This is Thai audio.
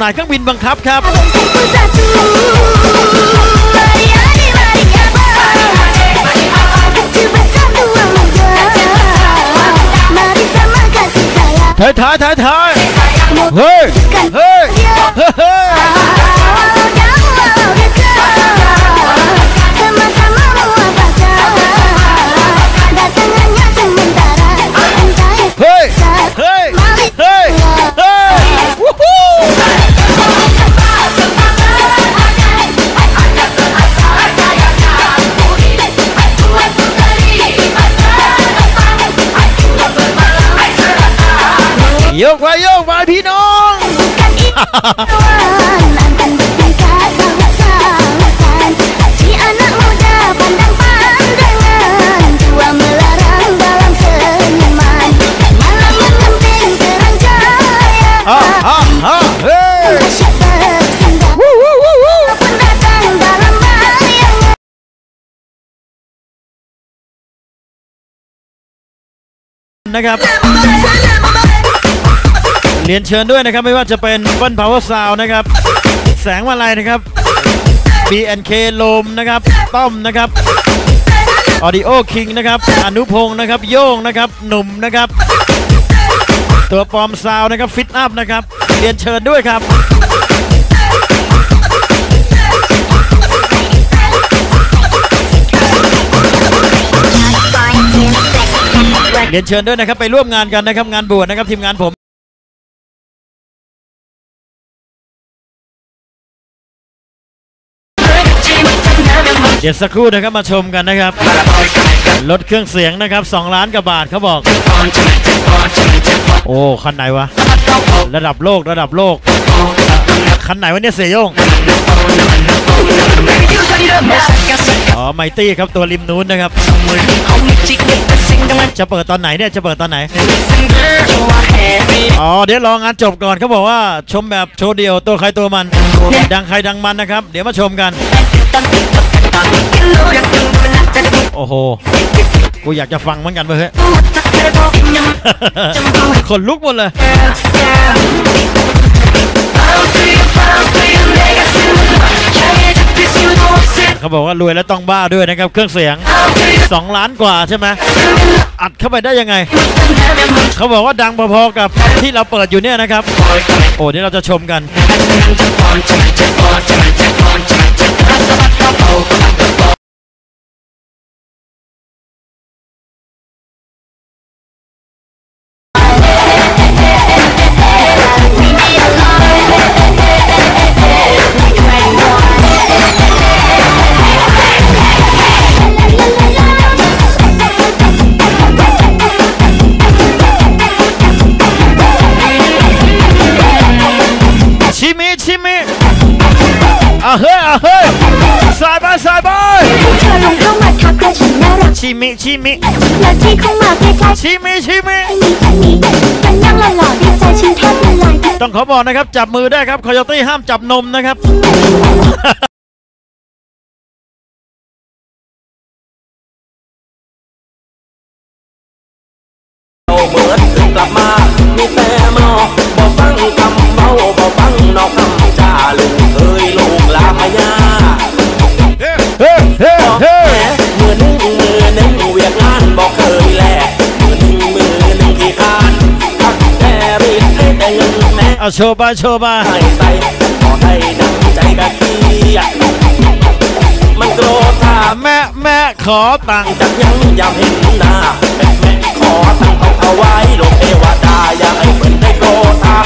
นายเครื่องบินบังคับครับ Abang satu satu Mari hari mari abang Cuba satu muda Mari sama kasih sayang ท้ายท้ายท้ายท้ายเฮ้ย เฮ้ย ยกไปโยกไปพี่น้อง Kawan akan bertingkah sangat-sangatkan Si เรียนเชิญด้วยนะครับ ไม่ว่าจะเป็นเบิ้ลพาวเวอร์ซาวนะครับ แสงมาลัยนะครับ BNK ลมนะครับ ต้อมนะครับ Audio King นะครับ อนุพงศ์นะครับ โย่งนะครับ หนุ่มนะครับ ตัวปลอมซาวนะครับ ฟิตอัพนะครับ เรียนเชิญด้วยครับเรียนเชิญด้วยนะครับ ไปร่วมงานกันนะครับ งานบวชนะครับ ทีมงานผม เดี๋ยวสักครู่นะครับมาชมกันนะครับรถเครื่องเสียงนะครับ 2 ล้านกว่าบาทเขาบอก โอ้คันไหนวะ ระดับโลกระดับโลก คันไหนวะเนี่ยเสียโยงอ๋อไมตี้ครับตัวริมนู้นนะครับ จะเปิดตอนไหนเนี่ยจะเปิดตอนไหน อ๋อเดี๋ยวรองานจบก่อนเขาบอกว่าชมแบบโชว์เดียวตัวใครตัวมัน ดังใครดังมันนะครับ เดี๋ยวมาชมกัน โอ้โห กูอยากจะฟังเหมือนกันเว้ยเฮ้ยขนลุกหมดเลยเขาบอกว่ารวยแล้วต้องบ้าด้วยนะครับ เครื่องเสียง 2 ล้านกว่าใช่ไหมอัดเข้าไปได้ยังไง เขาบอกว่าดังพอๆกับที่เราเปิดอยู่เนี่ยนะครับ โอ้เดี๋ยวเราจะชมกัน ชิมิชิมิอะเฮ้ยอะเฮ้ยสายไปสายไปเธอลงเข้ามาทักกระฉันน่ารัก ชิมิชิมิแล้วที่เข้ามาใกล้ๆชิมิชิมิฉันนี้ฉันนี้มันยังหล่อๆดีใจฉันแทบละลายต้องขอบอกนะครับ จับมือได้ครับคอยตี้ห้ามจับนมนะครับเอาเหมือนถึงกลับมา มีแต่เมา น้องจ้าลุงเคยลุงลามายาเฮ้เฮ้เฮ้เมื่อนึ่งมือนึ่งเวียงงานบอกเคยแหละมือนึ่งมือนึ่งที่คานทักแต่ริดให้แต่เงินแม่เอาโชว์มาโชว์มาใส่ใส่ขอให้ดังใจแบบนี้มันโกรธถาแม่แม่ขอตังค์จักยังยามเห็นหน้าแม่แม่ขอตังค์เอาเอาไว้ลงเทวดาอยากให้เพิ่นได้โกรธา